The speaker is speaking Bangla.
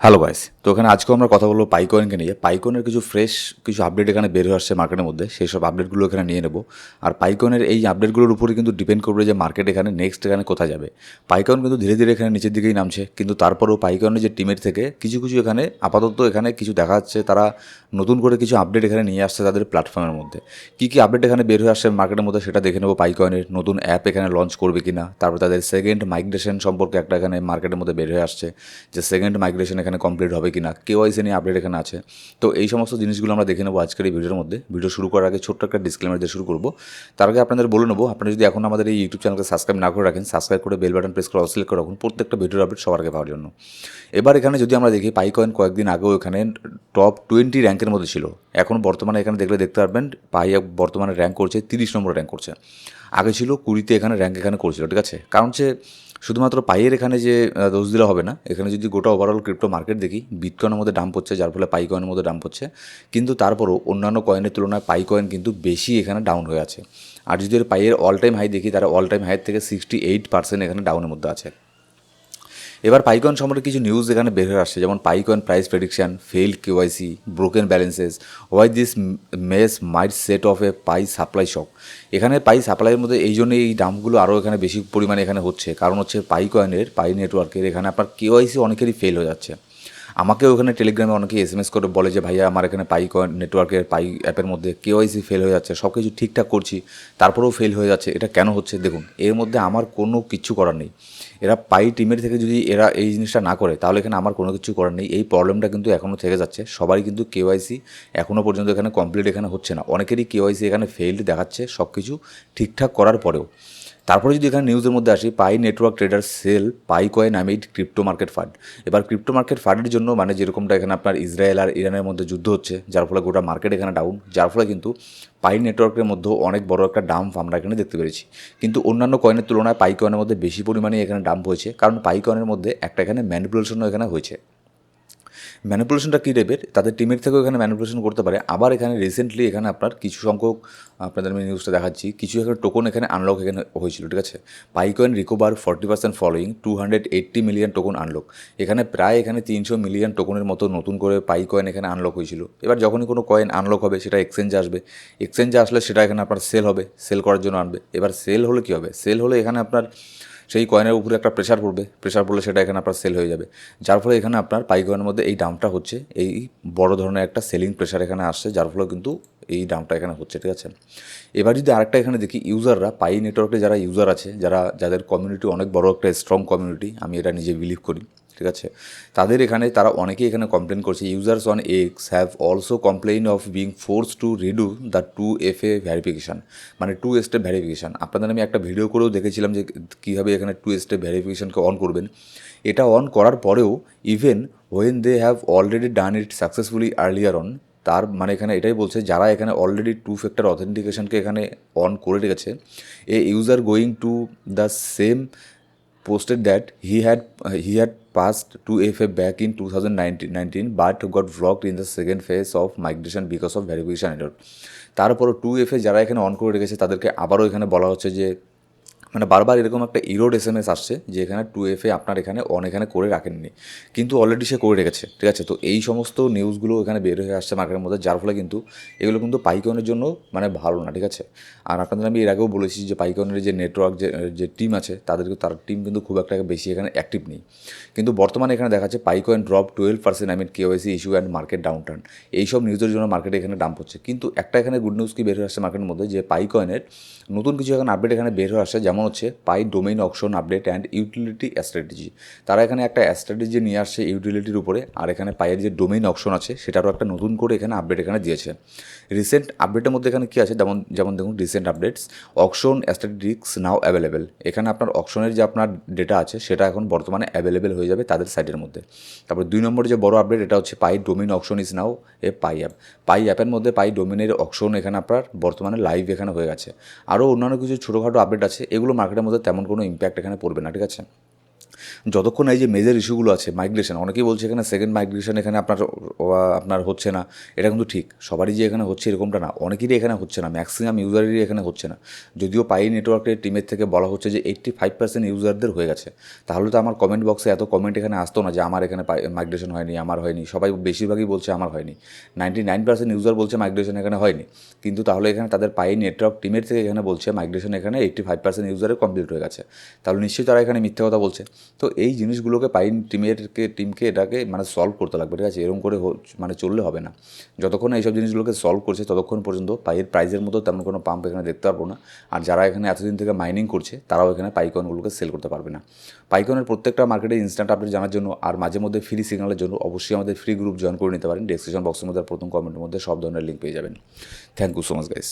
হ্যালো গাইস তো এখানে আজকে আমরা কথা বলব পাইকয়েনকে নিয়ে। পাইকয়েনের কিছু ফ্রেশ কিছু আপডেট এখানে বের হয়ে আসছে মার্কেটের মধ্যে। সেই সব আপডেটগুলো এখানে নিয়ে নেব। আর পাইকয়েনের এই আপডেটগুলোর উপরে কিন্তু ডিপেন্ড করবে যে মার্কেট এখানে নেক্সট এখানে কোথায় যাবে। পাইকয়েন কিন্তু ধীরে ধীরে এখানে নিচের দিকেই নামছে। কিন্তু তারপরেও পাইকয়েনের যে টিমের থেকে কিছু কিছু এখানে আপাতত এখানে কিছু দেখা যাচ্ছে তারা নতুন করে কিছু আপডেট এখানে নিয়ে আসছে তাদের প্ল্যাটফর্মের মধ্যে। কী কী আপডেট এখানে বের হয়ে আসছে মার্কেটের মধ্যে সেটা দেখে নেব পাইকয়েনের নতুন অ্যাপ এখানে লঞ্চ করবে কিনা। তারপর তাদের সেকেন্ড মাইগ্রেশন সম্পর্কে একটা এখানে মার্কেটের মধ্যে বের হয়ে আসছে। যে সেকেন্ড মাইগ্রেশন এখানে কমপ্লিট হবে কিনা কেওয়াইসি নিয়ে আপডেট এখানে আছে। তো এই সমস্ত জিনিসগুলো আমরা দেখে নেব আজকের এই ভিডিওর মধ্যে। ভিডিও শুরু করার আগে ছোট্ট একটা ডিসক্লেমার দিয়ে শুরু করব। তার আগে আপনাদের বলে নেব আপনারা যদি এখন আমাদের এই ইউটিউব চ্যানেলকে সাবস্ক্রাইব না করে রাখেন সাবস্ক্রাইব করে বেল বাটন প্রেস করে সিলেক্ট করে রাখুন, প্রত্যেকটা ভিডিওর আপডেট সবার আগে পাওয়ার জন্য। এবার এখানে যদি আমরা দেখি পাইকয়েন কয়েকদিন আগেও এখানে টপ টোয়েন্টি র্যাঙ্কের মধ্যে ছিল। এখন বর্তমানে এখানে দেখলে দেখতে পারবেন পাই বর্তমানে র্যাঙ্ক করছে, তিরিশ নম্বর র্যাঙ্ক করছে। আগে ছিল কুড়িতে এখানে র্যাঙ্ক এখানে করছিল, ঠিক আছে? কারণ হচ্ছে শুধুমাত্র পাইয়ের এখানে যে দোষ দিলে হবে না। এখানে যদি গোটা ওভারঅল ক্রিপ্টো মার্কেট দেখি বিটকয়েনের মধ্যে দাম পড়ছে যার ফলে পাই কয়েনের মধ্যে দাম পড়ছে কিন্তু তারপরও অন্যান্য কয়েনের তুলনায় পাই কয়েন কিন্তু বেশি এখানে ডাউন হয়ে আছে। আর যদি পাইয়ের অল টাইম হাই দেখি তারা অল টাইম হাইয়ের থেকে সিক্সটি এইট পার্সেন্ট এখানে ডাউনের মধ্যে আছে। এবার পাইকয়েন সম্পর্কে কিছু নিউজ এখানে বের হয়ে আসছে, যেমন Pi Coin price prediction fail KYC broken balances why this mess might set off a Pi supply shock এখানে পাই সাপ্লাইয়ের মধ্যে এই জন্য এই দামগুলো আরও এখানে বেশি পরিমাণে এখানে হচ্ছে। কারণ হচ্ছে পাইকয়েনের পাই নেটওয়ার্কের এখানে আপনার কেওয়াইসি অনেকেরই ফেল হয়ে যাচ্ছে। আমাকেও ওখানে টেলিগ্রামে অনেকে এস এম এস করে বলে যে, ভাইয়া, আমার এখানে পাই নেটওয়ার্কের পাই অ্যাপের মধ্যে কেওয়াইসি ফেল হয়ে যাচ্ছে সব কিছু ঠিকঠাক করছি, তারপরেও ফেল হয়ে যাচ্ছে, এটা কেন হচ্ছে? দেখুন, এর মধ্যে আমার কোনো কিচ্ছু করার নেই। এরা পাই টিমের থেকে যদি এরা এই জিনিসটা না করে, তাহলে এখানে আমার কোনো কিছু করার নেই। এই প্রবলেমটা কিন্তু এখনও থেকে যাচ্ছে। সবারই কিন্তু কে কেওয়াইসি এখনও পর্যন্ত এখানে কমপ্লিট এখানে হচ্ছে না। অনেকেরই কেওয়াইসি এখানে ফেইল্ড দেখাচ্ছে সব কিছু ঠিকঠাক করার পরেও। তারপরে যদি এখানে নিউজের মধ্যে আসি Pi network trader sell Pi coin amid crypto market fund এবার ক্রিপ্টো মার্কেট ফান্ডের জন্য মানে যেরকমটা এখানে আপনার ইসরায়েল আর ইরানের মধ্যে যুদ্ধ হচ্ছে, যার ফলে গোটা মার্কেট এখানে ডাউন যার ফলে কিন্তু পাই নেটওয়ার্কের মধ্যেও অনেক বড় একটা ডাম্প আমরা এখানে দেখতে পেরেছি। কিন্তু অন্যান্য কয়েনের তুলনায় পাই কয়েনের মধ্যে বেশি পরিমাণে এখানে ডাম্প হয়েছে, কারণ পাই কয়েনের মধ্যে একটা এখানে ম্যানিপুলেশনও এখানে হয়েছে। ম্যানিপুলেশনটা কী টাইপের তাদের টিমের থেকেও এখানে ম্যানিপুলেশন করতে পারে। আবার এখানে রিসেন্টলি এখানে আপনার কিছু সংখ্যক, আপনাদের আমি নিউজটা দেখাচ্ছি, কিছু এখানে টোকন এখানে আনলক এখানে হয়েছিল, ঠিক আছে? Pi Coin recover forty percent following two hundred eighty million token unlock এখানে প্রায় এখানে তিনশো মিলিয়ন টোকনের মতো নতুন করে পাই কয়েন এখানে আনলক হয়েছিল। এবার যখনই কোনো কয়েন আনলক হবে, সেটা এক্সচেঞ্জে আসবে। এক্সচেঞ্জে আসলে সেটা এখানে আপনার সেল হবে সেল করার জন্য আনবে। এবার সেল হলে কী হবে? সেল হলে এখানে আপনার সেই কয়েনের উপরে একটা প্রেশার পড়বে। প্রেশার পড়লে সেটা এখানে আপনার সেল হয়ে যাবে। যার ফলে এখানে আপনার পাই কয়েনের মধ্যে এই দামটা হচ্ছে, এই বড় ধরনের একটা সেলিং প্রেশার এখানে আসছে, যার ফলে কিন্তু এই দামটা এখানে হচ্ছে, ঠিক আছে? এবার যদি আরেকটা এখানে দেখি ইউজাররা পাই নেটওয়ার্কে যারা ইউজার আছে, যারা, যাদের কমিউনিটি অনেক বড় একটা স্ট্রং কমিউনিটি আমি এটা নিজে বিলিভ করি। ঠিক আছে? তাদের এখানে তারা অনেকেই এখানে কমপ্লেন করছে। Users on X have also complain of being forced to redo the two F A verification মানে টু স্টেপ ভ্যারিফিকেশান আপনাদের আমি একটা ভিডিও করেও দেখেছিলাম যে কীভাবে এখানে টু স্টেপ ভ্যারিফিকেশানকে অন করবেন। এটা অন করার পরেও even when they have already done it successfully earlier on তার মানে এখানে এটাই বলছে, যারা এখানে অলরেডি টু ফ্যাক্টর অথেন্টিকেশনকে এখানে অন করে রেখেছে, a user going to the same posted that he had uh, he had passed 2FA back in 2019 but got blocked in the second phase of migration because of verification error তারপরও টু এফে যারা এখানে অন করে রেখেছে তাদেরকে আবারও এখানে বলা হচ্ছে যে মানে বারবার এরকম একটা ইরোড এস এম এস আসছে যে এখানে টু এফ এ আপনার এখানে অন এখানে করে রাখেননি। কিন্তু অলরেডি সে করে রেখেছে, ঠিক আছে? তো এই সমস্ত নিউজগুলো এখানে বের হয়ে আসছে মার্কেটের মধ্যে, যার ফলে কিন্তু এগুলো কিন্তু পাইকনের জন্য মানে ভালো না, ঠিক আছে? আর আপনাদের আমি এর আগেও বলেছি যে পাইকনের যে নেটওয়ার্ক যে যে টিম আছে, তাদেরকে, তার টিম কিন্তু খুব একটা বেশি এখানে অ্যাক্টিভ নেই। কিন্তু বর্তমানে এখানে দেখা যাচ্ছে Pi Coin drop twelve percent I mean KYC issue and market downturn এইসব নিউজের জন্য মার্কেটে এখানে ডাম্প হচ্ছে। কিন্তু একটা এখানে গুড নিউজ কি বের হয়ে আসছে মার্কেটের মধ্যে? যে পাইকয়েনের নতুন কিছু এখন আপডেট এখানে বের হয়ে আসছে, যেমন হচ্ছে Pi domain option, update and utility strategy. তারা এখানে একটা স্ট্র্যাটেজি নিয়ে আসছে ইউটিলিটির উপরে, আর এখানে পাইয়ের যে ডোমেইন অপশন আছে সেটারও একটা নতুন করে এখানে আপডেট এখানে দিয়েছে। রিসেন্ট আপডেটের মধ্যে এখানে কী আছে? যেমন যেমন দেখুন, recent updates auction strategics now available. এখানে আপনার অকশনের যে আপনার ডেটা আছে, সেটা এখন বর্তমানে অ্যাভেলেবেল হয়ে যাবে তাদের সাইটের মধ্যে। তারপর দুই নম্বর যে বড় আপডেট, এটা হচ্ছে Pi domain auction is now a Pi app. Pi অ্যাপের মধ্যে পাই ডোমিনের অকশন এখানে আপনার বর্তমানে লাইভ এখানে হয়ে গেছে। আরও অন্যান্য কিছু ছোটোখাটো আপডেট আছে, এগুলো মার্কেটের মধ্যে তেমন কোনো ইম্প্যাক্ট এখানে পড়বে না ঠিক আছে? যতক্ষণ এই যে মেজর ইস্যুগুলো আছে মাইগ্রেশন অনেকেই বলছে এখানে সেকেন্ড মাইগ্রেশন এখানে আপনার আপনার হচ্ছে না। এটা কিন্তু ঠিক, সবারই যে এখানে হচ্ছে এরকমটা না, অনেকেরই এখানে হচ্ছে না ম্যাক্সিমাম ইউজারেরই এখানে হচ্ছে না। যদিও পাই নেটওয়ার্কের টিমের থেকে বলা হচ্ছে যে এইট্টি ফাইভ পার্সেন্ট ইউজারদের হয়ে গেছে। তাহলে তো আমার কমেন্ট বক্সে এত কমেন্ট এখানে আসতো না যে আমার এখানে মাইগ্রেশন হয়নি, আমার হয়নি, সবাই বেশিরভাগই বলছে আমার হয়নি। নাইনটি নাইন পার্সেন্ট ইউজার বলছে মাইগ্রেশন এখানে হয়নি। কিন্তু তাহলে এখানে তাদের পাই নেটওয়ার্ক টিমের থেকে এখানে বলছে মাইগ্রেশন এখানে এইট্টি ফাইভ পার্সেন্ট ইউজারে কমপ্লিট হয়ে গেছে। তাহলে নিশ্চয়ই তারা এখানে মিথ্যে কথা বলছে। তো এই জিনিসগুলোকে পাইন টিমেরকে, টিমকে এটাকে মানে সলভ করতে লাগবে, ঠিক আছে? এরকম করে মানে চললে হবে না। যতক্ষণ এইসব জিনিসগুলোকে সলভ করছে, ততক্ষণ পর্যন্ত পাইয়ের প্রাইজের মতো তেমন কোনো পাম্প এখানে দেখতে পারব না। আর যারা এখানে এতদিন থেকে মাইনিং করছে, তারাও এখানে পাইকনগুলোকে সেল করতে পারবে না। পাইকনের প্রত্যেকটা মার্কেটে ইনস্ট্যান্ট আপডেট জানার জন্য আর মাঝে মধ্যে ফ্রি সিগনালের জন্য অবশ্যই আমাদের ফ্রি গ্রুপ জয়েন করে নিতে পারেন। ডেসক্রিপশন বক্সের মধ্যে প্রথম কমেন্টের মধ্যে সব ধরনের লিঙ্ক পেয়ে যাবেন। Thank you so much guys